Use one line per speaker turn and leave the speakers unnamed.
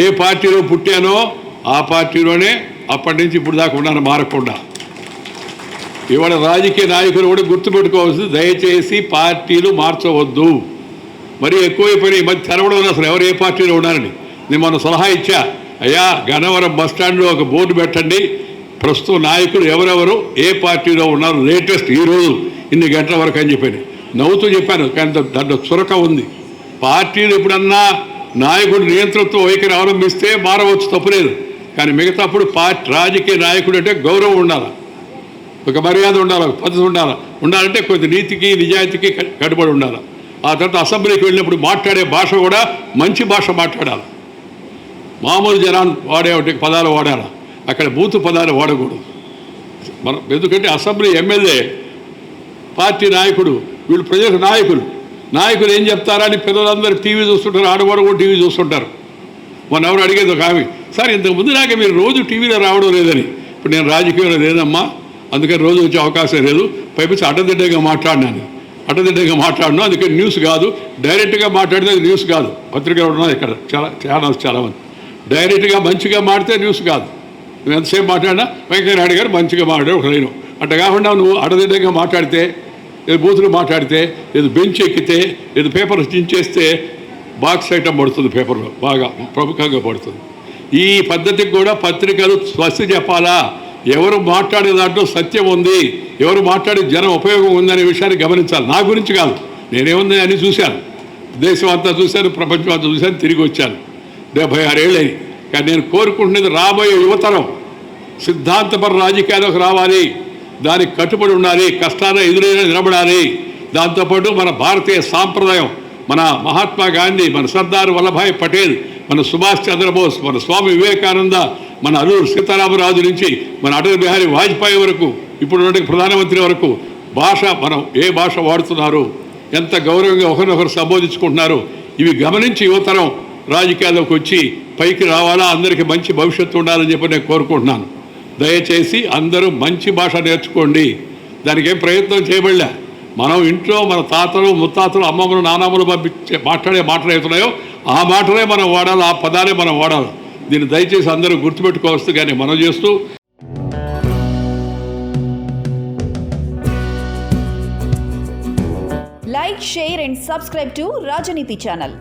ఏ పార్టీలో పుట్టానో ఆ పార్టీలోనే అప్పటి నుంచి ఇప్పుడు దాకా ఉన్నాను మారకుండా. ఇవాళ రాజకీయ నాయకులు కూడా గుర్తుపెట్టుకోవాల్సింది దయచేసి పార్టీలు మార్చవద్దు. మరి ఎక్కువైపోయినాయి ఈ మధ్య తెరవడం అసలు ఎవరు ఏ పార్టీలో ఉన్నారని నేను మన సలహా ఇచ్చా అయ్యా గన్నవరం బస్ స్టాండ్లో ఒక బోర్డు పెట్టండి. ప్రస్తుతం నాయకులు ఎవరెవరు ఏ పార్టీలో ఉన్నారు లేటెస్ట్ ఈరోజు ఇన్ని గంటల వరకు అని చెప్పాను. నవ్వుతూ చెప్పాను కానీ దాంట్లో చురక ఉంది. పార్టీలు ఎప్పుడన్నా నాయకుడు నియంత్రణతో వైఖరి అవలంబిస్తే మారవచ్చు తప్పులేదు. కానీ మిగతాప్పుడు పార్టీ రాజకీయ నాయకుడు అంటే గౌరవం ఉండాలి. ఒక మర్యాద ఉండాలి ఒక పద్ధతి ఉండాలి. ఉండాలంటే కొంత నీతికి నిజాయితీకి కట్టుబడి ఉండాలి. ఆ తర్వాత అసెంబ్లీకి వెళ్ళినప్పుడు మాట్లాడే భాష కూడా మంచి భాష మాట్లాడాలి. మామూలు జనాలు వాడే పదాలు వాడాలి. అక్కడ బూతు పదాలు వాడకూడదు. మనం ఎందుకంటే అసెంబ్లీ ఎమ్మెల్యే పార్టీ నాయకుడు వీళ్ళు ప్రజలకు నాయకులు నాయకులు ఏం చెప్తారని పిల్లలందరూ టీవీ చూస్తుంటారు ఆడవాడు కూడా టీవీ చూస్తుంటారు. మొన్న ఎవరు అడిగేది ఒక ఆమె సార్ ఇంతకుముందు నాకే మీరు రోజు టీవీలో రావడం లేదని. ఇప్పుడు నేను రాజకీయంలో లేదమ్మా అందుకని రోజు వచ్చే అవకాశం లేదు. పైపించి అడ్డదిడ్డగా మాట్లాడినాను అడ్డదిడ్డగా మాట్లాడినా అందుకని న్యూస్ కాదు. డైరెక్ట్గా మాట్లాడితే అది న్యూస్ కాదు. పత్రికలు ఉన్నది ఇక్కడ చాలా ఛానల్స్ చాలామంది. డైరెక్ట్గా మంచిగా మాడితే న్యూస్ కాదు. నువ్వు ఎంతసేపు మాట్లాడినా వెంకయ్యనాయుడు గారు మంచిగా మాట్లాడారు ఒక లైను అట్ట కాకుండా నువ్వు అడదిడ్డంగా మాట్లాడితే బూతులు మాట్లాడితే ఏదో బెంచ్ ఎక్కితే ఏదో పేపర్ చించేస్తే బాక్స్ ఐటమ్ పడుతుంది పేపర్లో బాగా ప్రముఖంగా పడుతుంది. ఈ పద్ధతికి కూడా పత్రికలు స్వస్తి చెప్పాలా? ఎవరు మాట్లాడే దాంట్లో సత్యం ఉంది? ఎవరు మాట్లాడే జనం ఉపయోగం ఉందనే విషయాన్ని గమనించాలి. నా గురించి కాదు. నేనేముంది అని చూశాను. దేశం అంతా చూశాను ప్రపంచం అంతా చూశాను తిరిగి వచ్చాను. డెబ్బై ఆరేళ్ళని కానీ నేను కోరుకుంటున్నది రాబోయే యువతరం. సిద్ధాంతపర రాజకీయాలకు రావాలి. దానికి కట్టుబడి ఉండాలి కష్టాలు ఎదురైనా నిలబడాలి. దాంతోపాటు మన భారతీయ సాంప్రదాయం మన మహాత్మా గాంధీ మన సర్దార్ వల్లభాయ్ పటేల్ మన సుభాష్ చంద్రబోస్ మన స్వామి వివేకానంద మన అల్లూరు సీతారామరాజు నుంచి మన అటల్ బిహారీ వాజ్పేయి వరకు ఇప్పుడు ప్రధానమంత్రి వరకు భాష మనం ఏ భాష వాడుతున్నారు ఎంత గౌరవంగా ఒకరినొకరు సంబోధించుకుంటున్నారు ఇవి గమనించి యువతరం రాజకీయాల్లోకి వచ్చి పైకి రావాలా అందరికీ మంచి భవిష్యత్తు ఉండాలని చెప్పి నేను కోరుకుంటున్నాను. దయచేసి అందరూ మంచి భాష నేర్చుకోండి. దానికి ఏం ప్రయత్నం చేయబడలే. మనం ఇంట్లో మన తాతలు ముత్తాతలు అమ్మమ్మలు నానమ్మలు పంపించే మాట్లాడే మాటలు అవుతున్నాయో ఆ మాటలే మనం వాడాలి ఆ పదాలే మనం వాడాలి. దీన్ని దయచేసి అందరూ గుర్తుపెట్టుకోవచ్చు కానీ మనం చేస్తూ
like share and subscribe to Rajaneeti channel